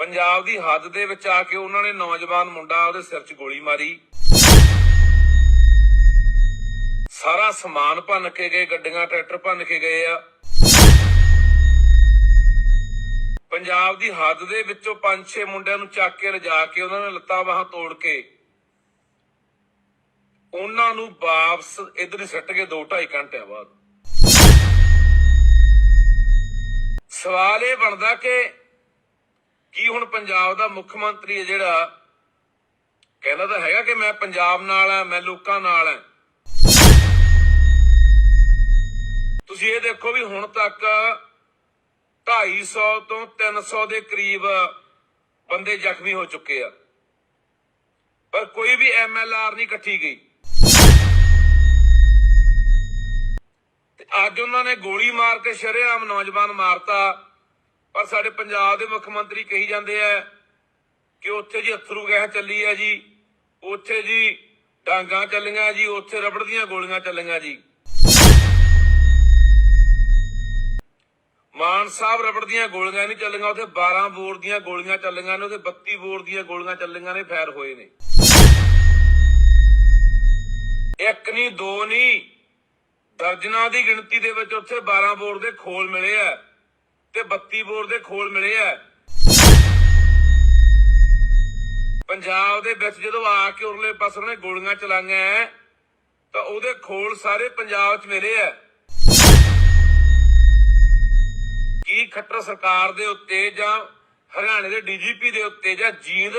ਪੰਜਾਬ ਦੀ ਹੱਦ ਦੇ ਵਿੱਚ ਆ ਕੇ ਉਹਨਾਂ ਨੇ ਨੌਜਵਾਨ ਮੁੰਡਾ ਉਹਦੇ ਸਿਰ 'ਚ ਗੋਲੀ ਮਾਰੀ। ਸਾਰਾ ਸਮਾਨ ਭੰਨ ਕੇ ਗਏ, ਗੱਡੀਆਂ, ਟਰੈਕਟਰ ਭੰਨ ਕੇ ਗਏ ਆ। ਪੰਜਾਬ ਦੀ ਹੱਦ ਦੇ ਵਿੱਚੋਂ ਪੰਜ ਛੇ ਮੁੰਡਿਆਂ ਨੂੰ ਚੱਕ ਕੇ ਲਿਜਾ ਕੇ ਉਹਨਾਂ ਨੇ ਲੱਤਾਂ ਬਾਹਾਂ ਤੋੜ ਕੇ ਉਹਨਾਂ ਨੂੰ ਵਾਪਸ ਇਧਰ ਹੀ ਸੱਟ ਕੇ 2.5 ਘੰਟਿਆਂ ਬਾਅਦ। ਸਵਾਲ ਇਹ ਬਣਦਾ ਕਿ ਕੀ ਹੁਣ ਪੰਜਾਬ ਦਾ ਮੁੱਖ ਮੰਤਰੀ ਹੈ ਜਿਹੜਾ ਕਹਿੰਦਾ ਤਾਂ ਹੈਗਾ ਕਿ ਮੈਂ ਪੰਜਾਬ ਨਾਲ ਆ ਮੈਂ ਲੋਕਾਂ ਨਾਲ ਆ ਤੁਸੀਂ ਇਹ ਦੇਖੋ ਵੀ ਹੁਣ ਤੱਕ 250 ਤੋਂ 300 ਦੇ ਕਰੀਬ ਬੰਦੇ ਜ਼ਖਮੀ ਹੋ ਚੁੱਕੇ ਆ। ਪਰ ਕੋਈ ਵੀ ਐਮਐਲਆਰ ਨਹੀਂ ਇਕੱਠੀ ਗਈ। ਅੱਜ ਉਹਨਾਂ ਨੇ ਗੋਲੀ ਮਾਰ ਕੇ ਸ਼ਰੇਆਮ ਨੌਜਵਾਨ ਮਾਰਤਾ। ਪਰ ਸਾਡੇ ਪੰਜਾਬ ਦੇ ਮੁੱਖ ਮੰਤਰੀ ਕਹੀ ਜਾਂਦੇ ਆ ਕਿ ਉੱਥੇ ਜੀ ਅਥਰੂ ਗੈਸ ਚੱਲੀ ਹੈ ਜੀ, ਉੱਥੇ ਜੀ ਡਾਂਗਾ ਚੱਲੀਆਂ ਜੀ, ਉੱਥੇ ਰਬੜ ਦੀਆਂ ਗੋਲੀਆਂ ਚੱਲੀਆਂ ਜੀ। ਮਾਨ ਸਾਹਿਬ ਰਬੜ ਦੀਆਂ ਗੋਲੀਆਂ ਨਹੀਂ ਚੱਲੀਆਂ, ਉੱਥੇ 12 ਬੋਰ ਦੀਆਂ ਗੋਲੀਆਂ ਚੱਲੀਆਂ ਨੇ, ਉੱਥੇ 32 ਬੋਰ ਦੀਆਂ ਗੋਲੀਆਂ ਚੱਲੀਆਂ ਨੇ ਫਾਇਰ ਹੋਏ ਨੇ। ਇੱਕ ਨਹੀਂ, ਦੋ ਨਹੀਂ, ਦਰਜਨਾਂ ਦੀ ਗਿਣਤੀ ਦੇ ਵਿੱਚ ਉੱਥੇ 12 ਬੋਰ ਦੇ ਖੋਲ ਮਿਲੇ ਆ। ਤੇ 32 ਬੋਰ ਦੇ ਖੋਲ ਮਿਲੇ ਆ। ਪੰਜਾਬ ਦੇ ਵਿੱਚ ਜਦੋਂ ਆ ਕੇ ਉਰਲੇ ਪਾਸੇ ਉਹਨੇ ਗੋਲੀਆਂ ਚਲਾਈਆਂ ਤਾਂ ਉਹਦੇ ਖੋਲ ਸਾਰੇ ਪੰਜਾਬ 'ਚ ਮਿਲੇ ਆ ਕੀ ਖੱਟਰ ਸਰਕਾਰ ਦੇ ਉੱਤੇ ਜਾਂ ਹਰਿਆਣੇ ਦੇ ਡੀਜੀਪੀ ਦੇ ਉੱਤੇ ਜਾਂ ਜੀਂਦ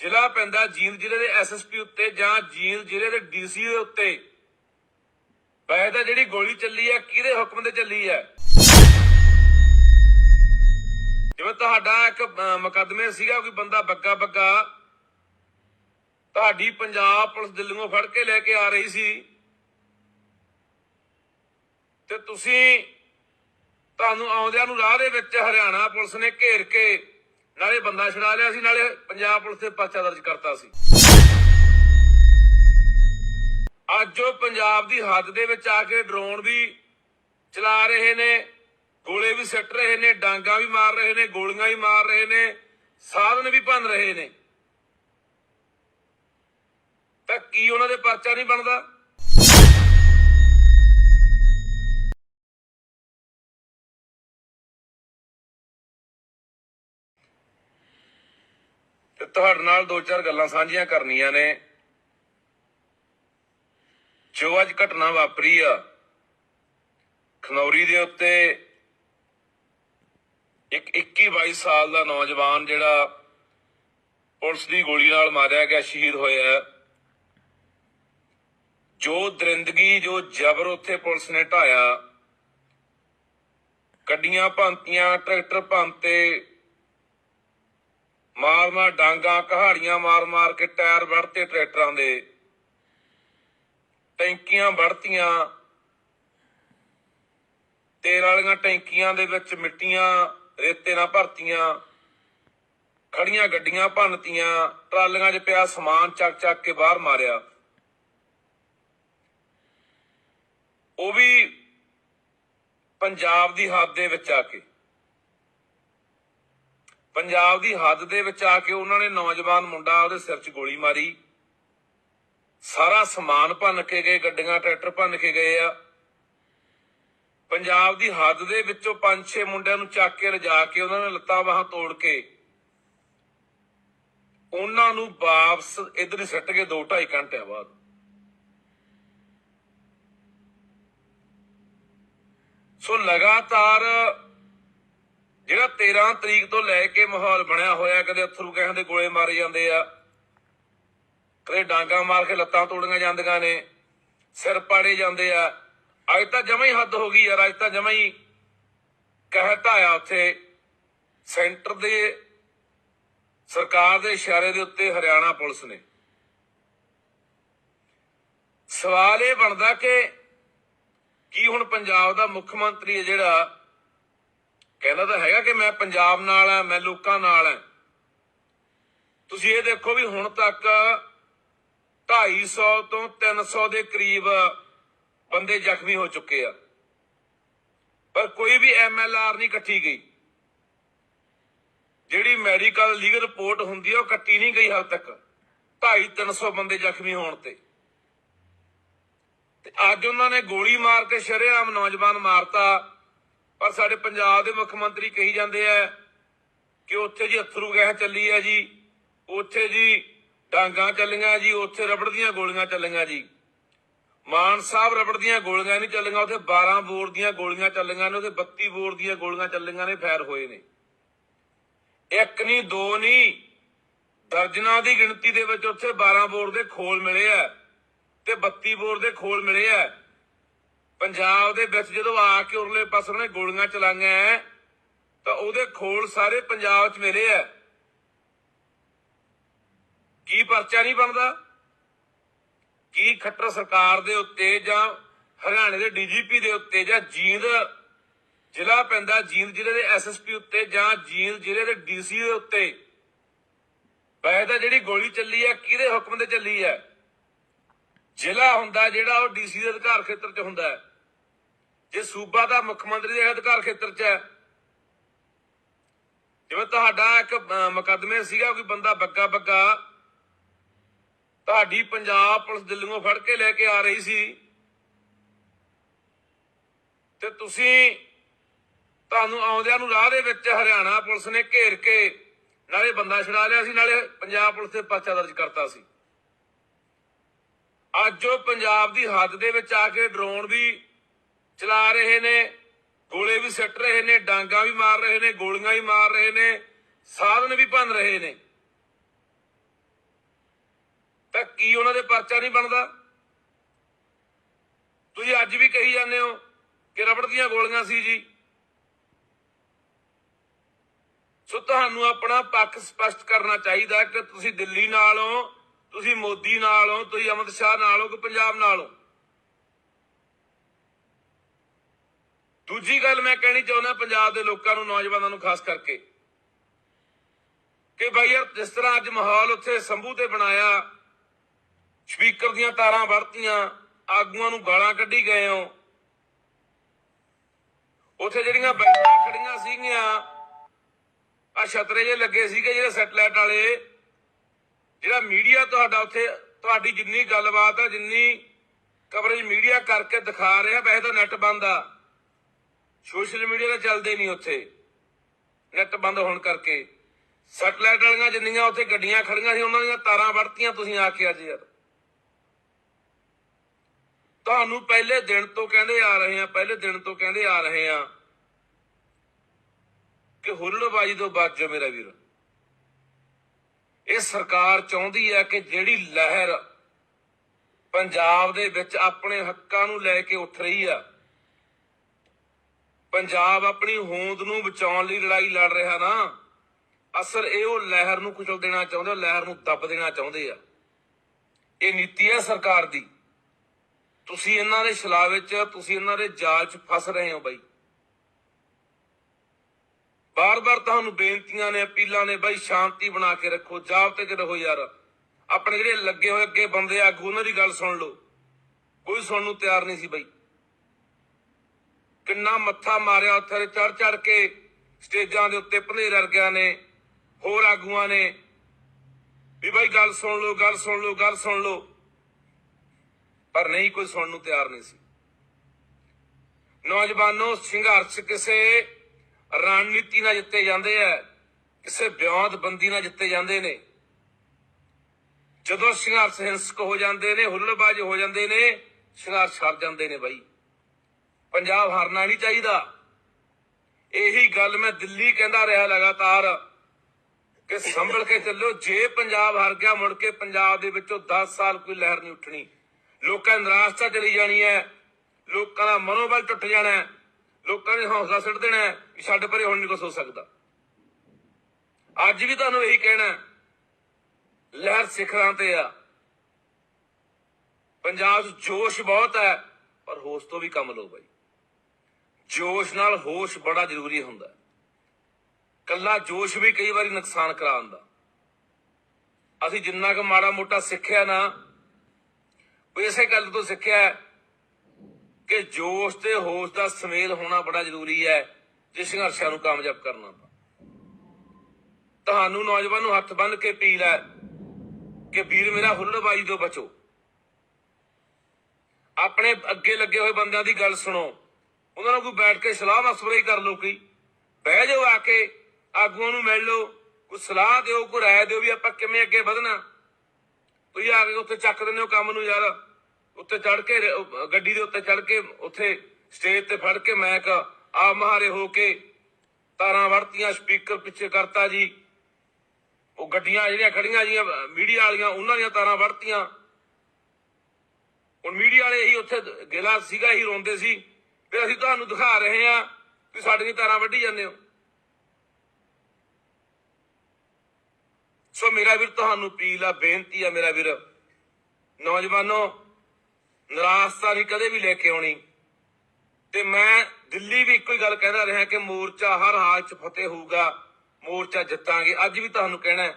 ਜ਼ਿਲ੍ਹਾ ਪੈਂਦਾ, ਜੀਂਦ ਜ਼ਿਲ੍ਹੇ ਦੇ ਐਸਐਸਪੀ ਉੱਤੇ ਜਾਂ ਜੀਂਦ ਜ਼ਿਲ੍ਹੇ ਦੇ ਡੀਸੀ ਦੇ ਉੱਤੇ ਵੈਸੇ ਤਾਂ ਜਿਹੜੀ ਗੋਲੀ ਚੱਲੀ ਆ ਕਿਹਦੇ ਹੁਕਮ ਤੇ ਚੱਲੀ ਹੈ ਜਿਵੇਂ ਤੁਹਾਡਾ ਇੱਕ ਅਹ, ਮੁਕੱਦਮੇ ਸੀਗਾ ਕੋਈ ਬੰਦਾ ਬੱਗਾ ਬੱਗਾ ਤੁਹਾਡੀ ਪੰਜਾਬ ਪੁਲਿਸ ਦਿੱਲੀੋਂ ਫੜ ਕੇ ਲੈ ਕੇ ਆ ਰਹੀ ਸੀ। ਤੇ ਤੁਸੀਂ ਤੁਹਾਨੂੰ ਆਉਂਦਿਆਂ ਨੂੰ ਰਾਹ ਦੇ ਵਿੱਚ ਹਰਿਆਣਾ ਪੁਲਿਸ ਨੇ ਘੇਰ ਕੇ ਨਾਲੇ ਬੰਦਾ ਛੁਡਾ ਲਿਆ ਸੀ ਨਾਲੇ ਪੰਜਾਬ ਪੁਲਿਸ ਤੇ ਪਰਚਾ ਦਰਜ ਕਰਤਾ ਸੀ। ਅੱਜ ਉਹ ਪੰਜਾਬ ਦੀ ਹੱਦ ਦੇ ਵਿੱਚ ਆ ਕੇ ਡਰੋਨ ਵੀ ਚਲਾ ਰਹੇ ਨੇ। ਵੀ ਸੱਟ ਰਹੇ ਨੇ, ਡਾਂਗਾ ਵੀ ਮਾਰ ਰਹੇ ਨੇ, ਗੋਲੀਆਂ ਵੀ ਮਾਰ ਰਹੇ ਨੇ, ਸਾਧਨ ਵੀ ਭੰਨ ਰਹੇ ਨੇ। ਤਾਂ ਕੀ ਉਹਨਾਂ ਦੇ ਪਰਚਾ ਨਹੀਂ ਬਣਦਾ? ਤੇ ਤੁਹਾਡੇ ਨਾਲ ਦੋ ਚਾਰ ਗੱਲਾਂ ਸਾਂਝੀਆਂ ਕਰਨੀਆਂ ਨੇ। ਜੋ ਅੱਜ ਘਟਨਾ ਵਾਪਰੀ ਆ, ਖਨੌਰੀ ਦੇ ਉੱਤੇ ਇੱਕ 21 22 ਸਾਲ ਦਾ ਨੌਜਵਾਨ ਜਿਹੜਾ ਪੁਲਿਸ ਦੀ ਗੋਲੀ ਨਾਲ ਮਾਰਿਆ ਗਿਆ, ਸ਼ਹੀਦ ਹੋਇਆ ਜੋ ਦਰਿੰਦਗੀ, ਜੋ ਜ਼ਬਰ ਉੱਥੇ ਪੁਲਿਸ ਨੇ ਢਾਇਆ, ਗੱਡੀਆਂ ਭੰਤੀਆਂ ਟਰੈਕਟਰ ਭੰਤੇ ਮਾਰ ਮਾਰ ਡਾਂਗਾ, ਕਹਾੜੀਆਂ ਮਾਰ ਮਾਰ ਕੇ ਟਾਇਰ ਵੜਤੇ ਟਰੈਕਟਰਾਂ ਦੇ, ਟੈਂਕੀਆਂ ਵੜਤੀਆਂ ਤੇਲ ਵਾਲੀਆਂ ਟੈਂਕੀਆਂ ਦੇ ਵਿੱਚ ਮਿੱਟੀਆਂ ਰੇਤੇ ਨਾਲ ਭਰਤੀਆਂ, ਖੜੀਆਂ ਗੱਡੀਆਂ ਭੰਨਤੀਆਂ, ਟਰਾਲੀਆਂ 'ਚ ਪਿਆ ਸਮਾਨ ਚੱਕ ਚੱਕ ਕੇ ਬਾਹਰ ਮਾਰਿਆ। ਉਹ ਵੀ ਪੰਜਾਬ ਦੀ ਹੱਦ ਦੇ ਵਿੱਚ ਆ ਕੇ। ਪੰਜਾਬ ਦੀ ਹੱਦ ਦੇ ਵਿੱਚ ਆ ਕੇ ਉਹਨਾਂ ਨੇ ਨੌਜਵਾਨ ਮੁੰਡਾ ਉਹਦੇ ਸਿਰ 'ਚ ਗੋਲੀ ਮਾਰੀ। ਸਾਰਾ ਸਮਾਨ ਭੰਨ ਕੇ ਗਏ, ਗੱਡੀਆਂ, ਟਰੈਕਟਰ ਭੰਨ ਕੇ ਗਏ ਆ। ਪੰਜਾਬ ਦੀ ਹੱਦ ਦੇ ਵਿੱਚੋਂ ਪੰਜ ਛੇ ਮੁੰਡਿਆਂ ਨੂੰ ਚੱਕ ਕੇ ਲਿਜਾ ਕੇ ਉਹਨਾਂ ਨੇ ਲੱਤਾਂ ਬਾਹਾਂ ਤੋੜ ਕੇ ਉਹਨਾਂ ਨੂੰ ਵਾਪਸ ਇਧਰ ਹੀ ਸੱਟ ਕੇ 2.5 ਘੰਟਿਆਂ ਬਾਅਦ। ਸੋ ਲਗਾਤਾਰ ਜਿਹੜਾ 13 ਤਰੀਕ ਤੋਂ ਲੈ ਕੇ ਮਾਹੌਲ ਬਣਿਆ ਹੋਇਆ, ਕਦੇ ਅਥਰੂ ਕਹਿੰਦੇ ਗੋਲੇ ਮਾਰੇ ਜਾਂਦੇ ਆ, ਕਦੇ ਡਾਂਗਾ ਮਾਰ ਕੇ ਲੱਤਾਂ ਤੋੜੀਆਂ ਜਾਂਦੀਆਂ ਨੇ, ਸਿਰ ਪਾੜੇ ਜਾਂਦੇ ਆ ਅੱਜ ਤਾਂ ਜਮਾ ਹੀ ਹੱਦ ਹੋ ਗਈ ਯਾਰ, ਅੱਜ ਤਾਂ ਜਮਾ ਹੀ ਕਹਿਤਾ ਆ ਉੱਥੇ। ਸੈਂਟਰ ਦੇ, ਸਰਕਾਰ ਦੇ ਇਸ਼ਾਰੇ ਦੇ ਉੱਤੇ ਹਰਿਆਣਾ ਪੁਲਿਸ ਨੇ। ਸਵਾਲ ਇਹ ਬਣਦਾ ਕਿ ਕੀ ਹੁਣ ਪੰਜਾਬ ਦਾ ਮੁੱਖ ਮੰਤਰੀ ਹੈ ਜਿਹੜਾ, ਕਹਿੰਦਾ ਤਾਂ ਹੈਗਾ ਕਿ ਮੈਂ ਪੰਜਾਬ ਨਾਲ ਆ, ਮੈਂ ਲੋਕਾਂ ਨਾਲ ਆ। ਤੁਸੀਂ ਇਹ ਦੇਖੋ ਵੀ ਹੁਣ ਤੱਕ 250 ਤੋਂ 300 ਦੇ ਕਰੀਬ ਬੰਦੇ ਜ਼ਖਮੀ ਹੋ ਚੁੱਕੇ ਆ। ਪਰ ਕੋਈ ਵੀ ਐਮਐਲਆਰ ਨਹੀਂ ਕੱਟੀ ਗਈ। ਜਿਹੜੀ ਮੈਡੀਕਲ ਲੀਗਲ ਰਿਪੋਰਟ ਹੁੰਦੀ ਹੈ ਉਹ ਕੱਟੀ ਨਹੀਂ ਗਈ ਹਾਲ ਤੱਕ। 2.5 300 ਬੰਦੇ ਜ਼ਖਮੀ ਹੋਣ ਤੇ। ਤੇ ਅੱਜ ਉਹਨਾਂ ਨੇ ਗੋਲੀ ਮਾਰ ਕੇ ਸ਼ਰੇਆਮ ਨੌਜਵਾਨ ਮਾਰਤਾ। ਪਰ ਸਾਡੇ ਪੰਜਾਬ ਦੇ ਮੁੱਖ ਮੰਤਰੀ ਕਹੀ ਜਾਂਦੇ ਆ ਕਿ ਉੱਥੇ ਜੀ ਅਥਰੂ ਗੈਸ ਚੱਲੀ ਹੈ ਜੀ। ਉੱਥੇ ਜੀ ਡਾਂਗਾ ਚੱਲੀਆਂ ਜੀ, ਉੱਥੇ ਰਬੜ ਦੀਆਂ ਗੋਲੀਆਂ ਚੱਲੀਆਂ ਜੀ। ਮਾਨ ਸਾਹਿਬ ਰਬੜ ਦੀਆਂ ਗੋਲੀਆਂ ਨਹੀਂ ਚੱਲੀਆਂ ਉੱਥੇ 12 ਬੋਰ ਦੀਆਂ ਗੋਲੀਆਂ ਚੱਲੀਆਂ ਨੇ ਉੱਥੇ 32 ਬੋਰ ਦੀਆਂ ਗੋਲੀਆਂ ਚੱਲੀਆਂ ਨੇ ਫੈਰ ਹੋਏ ਨੇ। ਇੱਕ ਨਹੀਂ ਦੋ ਨਹੀਂ ਦਰਜਨਾਂ ਦੀ ਗਿਣਤੀ ਦੇ ਵਿੱਚ ਉੱਥੇ 12 ਬੋਰ ਦੇ ਖੋਲ ਮਿਲੇ ਆ ਤੇ 32 ਬੋਰ ਦੇ ਖੋਲ ਮਿਲੇ ਆ। ਪੰਜਾਬ ਦੇ ਵਿੱਚ ਜਦੋਂ ਆ ਕੇ ਉਰਲੇ ਪਾਸੇ ਉਹਨੇ ਗੋਲੀਆਂ ਚਲਾਈਆਂ ਐ, ਤਾਂ ਉਹਦੇ ਖੋਲ ਸਾਰੇ ਪੰਜਾਬ 'ਚ ਮਿਲੇ ਆ। ਕੀ ਪਰਚਾ ਨਹੀਂ ਬਣਦਾ? ਕੀ ਖੱਟਰ ਸਰਕਾਰ ਦੇ ਉੱਤੇ ਜਾਂ ਹਰਿਆਣੇ ਦੇ ਡੀਜੀਪੀ ਦੇ ਉੱਤੇ ਜਾਂ ਜੀਂਦ ਜ਼ਿਲ੍ਹਾ ਪੈਂਦਾ ਜੀਂਦ ਜ਼ਿਲ੍ਹੇ ਦੇ ਐਸਐਸਪੀ ਉੱਤੇ ਜਾਂ ਜੀਂਦ ਜ਼ਿਲ੍ਹੇ ਦੇ ਡੀਸੀ ਦੇ ਉੱਤੇ? ਵੈਸੇ ਜਿਹੜੀ ਗੋਲੀ ਚੱਲੀ ਹੈ ਕਿਹਦੇ ਹੁਕਮ ਤੇ ਚੱਲੀ ਹੈ? ਜ਼ਿਲ੍ਹਾ ਹੁੰਦਾ ਜਿਹੜਾ ਉਹ ਡੀਸੀ ਦੇ ਅਧਿਕਾਰ ਖੇਤਰ 'ਚ ਹੁੰਦਾ ਹੈ। ਜੇ ਸੂਬਾ ਦਾ ਮੁੱਖ ਮੰਤਰੀ ਦੇ ਅਧਿਕਾਰ ਖੇਤਰ 'ਚ ਹੈ। ਜਿਵੇਂ ਤੁਹਾਡਾ ਇੱਕ ਅਹ, ਸੀਗਾ ਕੋਈ ਬੰਦਾ ਬੱਗਾ ਬੱਗਾ ਤੁਹਾਡੀ ਪੰਜਾਬ ਪੁਲਿਸ ਦਿੱਲੀੋਂ ਫੜ ਕੇ ਲੈ ਕੇ ਆ ਰਹੀ ਸੀ ਤੇ ਤੁਸੀਂ ਤੁਹਾਨੂੰ ਆਉਂਦਿਆਂ ਨੂੰ ਰਾਹ ਦੇ ਵਿੱਚ ਹਰਿਆਣਾ ਪੁਲਿਸ ਨੇ ਘੇਰ ਕੇ ਨਾਲੇ ਬੰਦਾ ਛਡਾ ਲਿਆ ਸੀ, ਨਾਲੇ ਪੰਜਾਬ ਪੁਲਿਸ ਤੇ ਪਰਚਾ ਦਰਜ ਕਰਤਾ ਸੀ। ਅੱਜ ਉਹ ਪੰਜਾਬ ਦੀ ਹੱਦ ਦੇ ਵਿੱਚ ਆ ਕੇ ਡਰੋਨ ਵੀ ਚਲਾ ਰਹੇ ਨੇ, ਗੋਲੇ ਵੀ ਸਿੱਟ ਰਹੇ ਨੇ, ਡਾਂਗਾ ਵੀ ਮਾਰ ਰਹੇ ਨੇ, ਗੋਲੀਆਂ ਵੀ ਮਾਰ ਰਹੇ ਨੇ, ਸਾਧਨ ਵੀ ਭੰਨ ਰਹੇ ਨੇ। ਤਾਂ ਕੀ ਉਹਨਾਂ ਦੇ ਪਰਚਾ ਨਹੀਂ ਬਣਦਾ? ਤੁਸੀਂ ਅੱਜ ਵੀ ਕਹੀ ਜਾਂਦੇ ਹੋ ਕਿ ਰਬੜ ਦੀਆਂ ਗੋਲੀਆਂ ਸੀ ਜੀ। ਸੋ ਤੁਹਾਨੂੰ ਆਪਣਾ ਪੱਖ ਸਪਸ਼ਟ ਕਰਨਾ ਚਾਹੀਦਾ ਕਿ ਤੁਸੀਂ ਦਿੱਲੀ ਨਾਲ ਹੋ, ਤੁਸੀਂ ਮੋਦੀ ਨਾਲ ਹੋ, ਤੁਸੀਂ ਅਮਿਤ ਸ਼ਾਹ ਨਾਲ ਹੋ ਕਿ ਪੰਜਾਬ ਨਾਲ ਹੋ? ਦੂਜੀ ਗੱਲ ਮੈਂ ਕਹਿਣੀ ਚਾਹੁੰਦਾ ਪੰਜਾਬ ਦੇ ਲੋਕਾਂ ਨੂੰ, ਨੌਜਵਾਨਾਂ ਨੂੰ ਖਾਸ ਕਰਕੇ ਕਿ ਭਾਈ ਯਾਰ ਜਿਸ ਤਰ੍ਹਾਂ ਅੱਜ ਮਾਹੌਲ ਉੱਥੇ ਸੰਭੂ ਤੇ ਬਣਾਇਆ ਸਪੀਕਰ ਦੀਆਂ ਤਾਰਾਂ ਵੜਤੀਆਂ ਆਗੂਆਂ ਨੂੰ ਗਾਲਾਂ ਕੱਢੀ ਗਏ ਹੋ। ਉੱਥੇ ਜਿਹੜੀਆਂ ਬੈਠਾਂ ਖੜੀਆਂ ਸੀਗੀਆਂ ਆ ਛਤਰੇ ਜੇ ਲੱਗੇ ਸੀਗੇ ਜਿਹੜੇ ਸੈਟਲਾਈਟ ਵਾਲੇ। ਜਿਹੜਾ ਮੀਡੀਆ ਤੁਹਾਡਾ ਉੱਥੇ, ਤੁਹਾਡੀ ਜਿੰਨੀ ਗੱਲਬਾਤ ਆ, ਜਿੰਨੀ ਕਵਰੇਜ ਮੀਡੀਆ ਕਰਕੇ ਦਿਖਾ ਰਿਹਾ, ਵੈਸੇ ਤਾਂ ਨੈਟ ਬੰਦ ਆ। ਸੋਸ਼ਲ ਮੀਡੀਆ ਤਾਂ ਚੱਲਦੇ ਨਹੀਂ ਉੱਥੇ। ਨੈਟ ਬੰਦ ਹੋਣ ਕਰਕੇ। ਸੈਟਲਾਈਟ ਵਾਲੀਆਂ ਜਿੰਨੀਆਂ ਉੱਥੇ ਗੱਡੀਆਂ ਖੜੀਆਂ ਸੀ, ਉਹਨਾਂ ਦੀਆਂ ਤਾਰਾਂ ਵੜਤੀਆਂ ਤੁਸੀਂ ਆ ਕੇ ਅੱਜ ਯਾਰ। ਤੁਹਾਨੂੰ ਪਹਿਲੇ ਦਿਨ ਤੋਂ ਕਹਿੰਦੇ ਆ ਰਹੇ ਆ, ਪਹਿਲੇ ਦਿਨ ਤੋਂ ਕਹਿੰਦੇ ਆ ਰਹੇ ਆ ਕਿ ਹੁੱਲੜਬਾਜੀ ਤੋਂ ਬਚ ਜਾ ਮੇਰਾ ਵੀਰ। ਇਹ ਸਰਕਾਰ ਚਾਹੁੰਦੀ ਹੈ ਕਿ ਜਿਹੜੀ ਲਹਿਰ ਪੰਜਾਬ ਦੇ ਵਿੱਚ ਆਪਣੇ ਹੱਕਾਂ ਨੂੰ ਲੈ ਕੇ ਉੱਠ ਰਹੀ ਆ, ਪੰਜਾਬ ਆਪਣੀ ਹੋਂਦ ਨੂੰ ਬਚਾਉਣ ਲਈ ਲੜਾਈ ਲੜ ਰਿਹਾ ਨਾ ਅਸਰ ਇਹ ਉਹ ਲਹਿਰ ਨੂੰ ਕੁਚਲ ਦੇਣਾ ਚਾਹੁੰਦੇ ਉਹ ਲਹਿਰ ਨੂੰ ਦੱਬ ਦੇਣਾ ਚਾਹੁੰਦੇ ਆ। ਇਹ ਨੀਤੀ ਹੈ ਸਰਕਾਰ ਦੀ। ਤੁਸੀਂ ਇਹਨਾਂ ਦੇ ਛਲਾਵੇ 'ਚ ਤੁਸੀਂ ਇਹਨਾਂ ਦੇ ਜਾਲ 'ਚ ਫਸ ਰਹੇ ਹੋ ਬਾਈ। ਬਾਰ-ਬਾਰ ਤੁਹਾਨੂੰ ਬੇਨਤੀਆਂ ਨੇ, ਅਪੀਲਾਂ ਨੇ, ਬਾਈ ਸ਼ਾਂਤੀ ਬਣਾ ਕੇ ਰੱਖੋ ਜਾਬਤੇ ਤੇ ਰਹੋ ਯਾਰ। ਆਪਣੇ ਜਿਹੜੇ ਲੱਗੇ ਹੋਏ ਅੱਗੇ ਬੰਦੇ ਆਗੂ ਉਹਨਾਂ ਦੀ ਗੱਲ ਸੁਣ ਲਓ। ਕੋਈ ਸੁਣਨ ਨੂੰ ਤਿਆਰ ਨਹੀਂ ਸੀ ਬਾਈ। ਕਿੰਨਾ ਮੱਥਾ ਮਾਰਿਆ ਉੱਥੇ ਚੜ ਚੜ ਕੇ ਸਟੇਜਾਂ ਦੇ ਉੱਤੇ ਭਨੇਰ ਵਰਗਿਆਂ ਨੇ, ਹੋਰ ਆਗੂਆਂ ਨੇ। ਵੀ ਬਾਈ ਗੱਲ ਸੁਣ ਲਓ, ਗੱਲ ਸੁਣ ਲਓ, ਗੱਲ ਸੁਣ ਲਓ। ਪਰ ਨਹੀਂ, ਕੋਈ ਸੁਣਨ ਨੂੰ ਤਿਆਰ ਨਹੀਂ ਸੀ। ਨੌਜਵਾਨੋ, ਸੰਘਰਸ਼ ਕਿਸੇ ਰਣਨੀਤੀ ਨਾਲ ਜਿੱਤੇ ਜਾਂਦੇ ਆ, ਕਿਸੇ ਵਿਉਂਤਬੰਦੀ ਨਾਲ ਜਿੱਤੇ ਜਾਂਦੇ ਨੇ। ਜਦੋਂ ਸੰਘਰਸ਼ ਹਿੰਸਕ ਹੋ ਜਾਂਦੇ ਨੇ, ਹੁੱਲੜਬਾਜ਼ ਹੋ ਜਾਂਦੇ ਨੇ, ਸੰਘਰਸ਼ ਹਾਰ ਜਾਂਦੇ ਨੇ ਬਾਈ। ਪੰਜਾਬ ਹਾਰਨਾ ਨਹੀਂ ਚਾਹੀਦਾ। ਇਹੀ ਗੱਲ ਮੈਂ ਦਿੱਲੀ ਕਹਿੰਦਾ ਰਿਹਾ ਲਗਾਤਾਰ ਕਿ ਸੰਭਲ ਕੇ ਚੱਲੋ। ਜੇ ਪੰਜਾਬ ਹਾਰ ਗਿਆ, ਮੁੜ ਕੇ ਪੰਜਾਬ ਦੇ ਵਿੱਚੋਂ 10 ਸਾਲ ਕੋਈ ਲਹਿਰ ਨਹੀਂ ਉੱਠਣੀ। ਲੋਕਾਂ ਦੀ ਨਿਰਾਸ਼ਤਾ ਚਲੀ ਜਾਣੀ ਹੈ। ਲੋਕਾਂ ਦਾ ਮਨੋਬਲ ਟੁੱਟ ਜਾਣਾ ਹੈ। ਲੋਕਾਂ ਨੇ ਹੌਸਲਾ ਛੱਡ ਦੇਣਾ ਹੈ ਕਿ ਸਾਡੇ ਪਰੇ ਹੁਣ ਨਹੀਂ ਕੁਛ ਹੋ ਸਕਦਾ। ਅੱਜ ਵੀ ਤੁਹਾਨੂੰ ਇਹੀ ਕਹਿਣਾ ਲਹਿਰ ਸਿਖਰਾਂ ਤੇ ਆ। ਪੰਜਾਬ 'ਚ ਜੋਸ਼ ਬਹੁਤ ਹੈ, ਪਰ ਹੋਸ਼ ਤੋਂ ਵੀ ਕੰਮ ਲਓ ਬਾਈ। ਜੋਸ਼ ਨਾਲ ਹੋਸ਼ ਬੜਾ ਜ਼ਰੂਰੀ ਹੁੰਦਾ ਹੈ। ਕੱਲਾ ਜੋਸ਼ ਵੀ ਕਈ ਵਾਰੀ ਨੁਕਸਾਨ ਕਰਾ ਦਿੰਦਾ। ਅਸੀਂ ਜਿੰਨਾ ਕੁ ਮਾੜਾ ਮੋਟਾ ਸਿੱਖਿਆ ਨਾ ਉਹ ਇਸੇ ਗੱਲ ਤੋਂ ਸਿੱਖਿਆ ਕਿ ਜੋਸ਼ ਤੇ ਹੋਸ਼ ਦਾ ਸੁਮੇਲ ਹੋਣਾ ਬੜਾ ਜ਼ਰੂਰੀ ਹੈ, ਜੇ ਸੰਘਰਸ਼ਾਂ ਨੂੰ ਕਾਮਯਾਬ ਕਰਨਾ ਤੁਹਾਨੂੰ ਨੌਜਵਾਨ ਨੂੰ ਹੱਥ ਬੰਨ ਕੇ ਅਪੀਲ ਹੈ ਕਿ ਵੀਰ ਮੇਰਾ ਹੁੱਲੜਬਾਜੀ ਤੋਂ ਬਚੋ। ਆਪਣੇ ਅੱਗੇ ਲੱਗੇ ਹੋਏ ਬੰਦਿਆਂ ਦੀ ਗੱਲ ਸੁਣੋ। ਉਹਨਾਂ ਨਾਲ ਕੋਈ ਬੈਠ ਕੇ ਸਲਾਹ ਮਸ਼ਵਰਾ ਹੀ ਕਰ ਲਓ ਕੋਈ। ਬਹਿ ਜਾਓ ਆ ਕੇ, ਆਗੂਆਂ ਨੂੰ ਮਿਲ ਲਓ, ਕੋਈ ਸਲਾਹ ਦਿਓ, ਕੋਈ ਰਾਏ ਦਿਓ ਵੀ ਆਪਾਂ ਕਿਵੇਂ ਅੱਗੇ ਵਧਣਾ। ਤੁਸੀਂ ਆ ਕੇ ਉੱਥੇ ਚੱਕ ਦਿੰਦੇ ਹੋ ਕੰਮ ਨੂੰ ਯਾਰ। ਉੱਤੇ ਚੜ ਕੇ ਗੱਡੀ ਦੇ ਉੱਤੇ ਚੜ ਕੇ ਉੱਥੇ ਸਟੇਜ ਤੇ ਫੜ ਕੇ ਮੈਕ ਆ ਮਹਾਰੇ ਹੋ ਕੇ ਤਾਰਾਂ ਵਰਤੀਆਂ ਸਪੀਕਰ ਪਿੱਛੇ ਕਰਤਾ ਜੀ। ਉਹ ਗੱਡੀਆਂ ਜਿਹੜੀਆਂ ਖੜੀਆਂ ਜੀਆਂ ਮੀਡੀਆ ਵਾਲੀਆਂ, ਉਹਨਾਂ ਦੀਆਂ ਤਾਰਾਂ ਵਰਤੀਆਂ। ਹੁਣ ਮੀਡੀਆ ਵਾਲੇ ਇਹੀ ਉੱਥੇ ਗਿਲਾ ਸੀਗਾ ਹੀ ਰੋਂਦੇ ਸੀ। ਤੇ ਅਸੀਂ ਤੁਹਾਨੂੰ ਦਿਖਾ ਰਹੇ ਆ ਕਿ ਸਾਡੀਆਂ ਤਾਰਾਂ ਵੱਢੀ ਜਾਂਦੇ ਹੋ। ਸੋ ਮੇਰਾ ਵੀਰ, ਤੁਹਾਨੂੰ ਅਪੀਲ ਆ, ਬੇਨਤੀ ਆ ਮੇਰਾ ਵੀਰ। ਨੌਜਵਾਨੋ ਨਿਰਾਸ਼ਤਾ ਨਹੀਂ ਕਦੇ ਵੀ ਲੈ ਕੇ ਆਉਣੀ। ਤੇ ਮੈਂ ਦਿੱਲੀ ਵੀ ਇੱਕੋ ਹੀ ਗੱਲ ਕਹਿੰਦਾ ਰਿਹਾ ਕਿ ਮੋਰਚਾ ਹਰ ਹਾਲ 'ਚ ਫਤਿਹ ਹੋਊਗਾ, ਮੋਰਚਾ ਜਿੱਤਾਂਗੇ। ਅੱਜ ਵੀ ਤੁਹਾਨੂੰ ਕਹਿਣਾ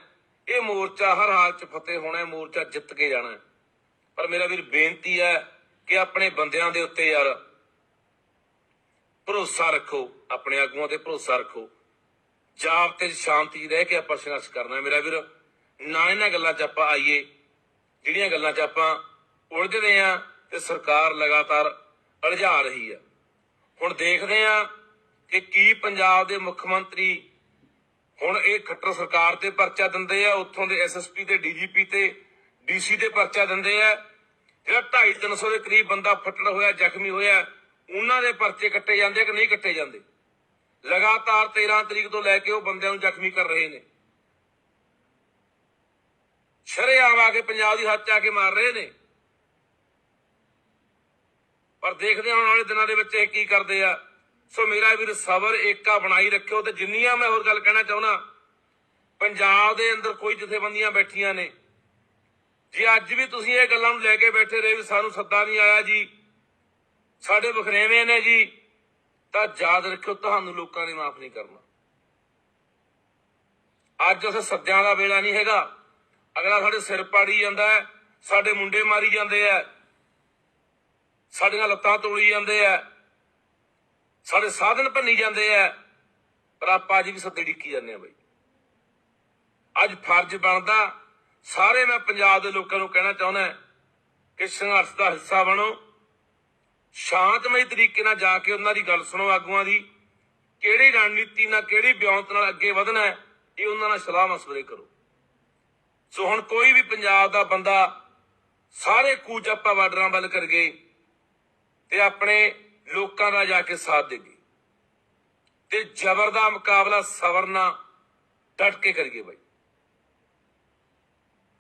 ਇਹ ਮੋਰਚਾ ਹਰ ਹਾਲ 'ਚ ਫਤਿਹ ਹੋਣਾ ਹੈ, ਮੋਰਚਾ ਜਿੱਤ ਕੇ ਜਾਣਾ ਹੈ। ਪਰ ਮੇਰਾ ਵੀਰ, ਬੇਨਤੀ ਹੈ ਕਿ ਆਪਣੇ ਬੰਦਿਆਂ ਦੇ ਉੱਤੇ ਯਾਰ ਭਰੋਸਾ ਰੱਖੋ, ਆਪਣੇ ਆਗੂਆਂ ਤੇ ਭਰੋਸਾ ਰੱਖੋ। ਜਾਬ ਤੇ ਸ਼ਾਂਤੀ ਰਹਿ ਕੇ ਆਪਾਂ ਸੰਘਰਸ਼ ਕਰਨਾ ਮੇਰਾ ਵੀਰ। ਨਾ ਇਹਨਾਂ ਗੱਲਾਂ 'ਚ ਆਪਾਂ ਆਈਏ। ਜਿਹੜੀਆਂ ਗੱਲਾਂ 'ਚ ਆਪਾਂ ਉਲਝਦੇ ਆ ਤੇ ਸਰਕਾਰ ਲਗਾਤਾਰ ਅਲਝਾ ਰਹੀ ਆ ਹੁਣ ਦੇਖਦੇ ਆ ਕਿ ਕੀ ਪੰਜਾਬ ਦੇ ਮੁੱਖ ਮੰਤਰੀ ਹੁਣ ਇਹ ਖੱਟਰ ਸਰਕਾਰ ਤੇ ਪਰਚਾ ਦਿੰਦੇ ਆ, ਉੱਥੋਂ ਦੇ ਐਸਐਸਪੀ ਤੇ ਡੀਜੀਪੀ ਤੇ ਡੀਸੀ ਤੇ ਪਰਚਾ ਦਿੰਦੇ ਆ। ਜਿਹੜਾ 2.5 300 ਦੇ ਕਰੀਬ ਬੰਦਾ ਫੱਟੜ ਹੋਇਆ, ਜ਼ਖਮੀ ਹੋਇਆ, ਉਹਨਾਂ ਦੇ ਪਰਚੇ ਕੱਟੇ ਜਾਂਦੇ ਕਿ ਨਹੀਂ ਕੱਟੇ ਜਾਂਦੇ? ਲਗਾਤਾਰ 13 ਤਰੀਕ ਤੋਂ ਲੈ ਕੇ ਉਹ ਬੰਦਿਆਂ ਨੂੰ ਜ਼ਖਮੀ ਕਰ ਰਹੇ ਨੇ। ਸ਼ਰੇਆਮ ਆ ਕੇ ਪੰਜਾਬ ਦੀ ਹੱਥ ਆ ਕੇ ਮਾਰ ਰਹੇ ਨੇ। ਪਰ ਦੇਖਦੇ ਹਾਂ ਆਉਣ ਵਾਲੇ ਦਿਨਾਂ ਦੇ ਵਿੱਚ ਇਹ ਕੀ ਕਰਦੇ ਆ। ਸੋ ਮੇਰਾ ਵੀਰ ਸਬਰ ਏਕਾ ਬਣਾਈ ਰੱਖਿਓ ਤੇ ਜਿੰਨੀਆਂ ਮੈਂ ਹੋਰ ਗੱਲ ਕਹਿਣਾ ਚਾਹੁੰਦਾ, ਪੰਜਾਬ ਦੇ ਅੰਦਰ ਕੋਈ ਜਥੇਬੰਦੀਆਂ ਬੈਠੀਆਂ ਨੇ। ਜੇ ਅੱਜ ਵੀ ਤੁਸੀਂ ਇਹ ਗੱਲਾਂ ਨੂੰ ਲੈ ਕੇ ਬੈਠੇ ਰਹੇ ਵੀ ਸਾਨੂੰ ਸੱਦਾ ਨਹੀਂ ਆਇਆ ਜੀ, ਸਾਡੇ ਬਖਰੇਵੇਂ ਨੇ ਜੀ ਤਾਂ ਯਾਦ ਰੱਖਿਓ, ਤੁਹਾਨੂੰ ਲੋਕਾਂ ਨੇ ਮਾਫ ਨਹੀਂ ਕਰਨਾ। ਅੱਜ ਉਸ ਸੱਦਿਆਂ ਦਾ ਵੇਲਾ ਨਹੀਂ ਹੈਗਾ। ਅਗਲਾ ਸਾਡੇ ਸਿਰ ਪਾੜੀ ਜਾਂਦਾ ਹੈ, ਸਾਡੇ ਮੁੰਡੇ ਮਾਰੀ ਜਾਂਦੇ ਆ ਸਾਡੀਆਂ ਲੱਤਾਂ ਤੋੜੀ ਜਾਂਦੇ ਆ ਸਾਡੇ ਸਾਧਨ ਭੰਨੀ ਜਾਂਦੇ ਆ ਪਰ ਆਪਾਂ ਅੱਜ ਵੀ ਸੱਦੇ ਡਿੱਕੀ ਜਾਂਦੇ ਆ ਬਈ। ਅੱਜ ਫਰਜ਼ ਬਣਦਾ, ਸਾਰੇ ਮੈਂ ਪੰਜਾਬ ਦੇ ਲੋਕਾਂ ਨੂੰ ਕਹਿਣਾ ਚਾਹੁੰਦਾ ਕਿ ਸੰਘਰਸ਼ ਦਾ ਹਿੱਸਾ ਬਣੋ ਸ਼ਾਂਤਮਈ ਤਰੀਕੇ ਨਾਲ ਜਾ ਕੇ ਉਹਨਾਂ ਦੀ ਗੱਲ ਸੁਣੋ ਆਗੂਆਂ ਦੀ। ਕਿਹੜੀ ਰਣਨੀਤੀ ਨਾਲ, ਕਿਹੜੀ ਵਿਉਂਤ ਨਾਲ ਅੱਗੇ ਵਧਣਾ ਹੈ, ਇਹ ਉਹਨਾਂ ਨਾਲ ਸਲਾਹ ਮਸ਼ਵਰੇ ਕਰੋ। ਸੋ ਹੁਣ ਕੋਈ ਵੀ ਪੰਜਾਬ ਦਾ ਬੰਦਾ ਸਾਰੇ ਕੂਚ ਆਪਾਂ ਬਾਰਡਰਾਂ ਵੱਲ ਕਰ ਗਏ ਤੇ ਆਪਣੇ ਲੋਕਾਂ ਦਾ ਜਾ ਕੇ ਸਾਥ ਦੇਗੇ ਤੇ ਜ਼ਬਰ ਦਾ ਮੁਕਾਬਲਾ ਸਬਰ ਨਾਲ ਡਟ ਕੇ ਕਰੀਏ ਬਾਈ।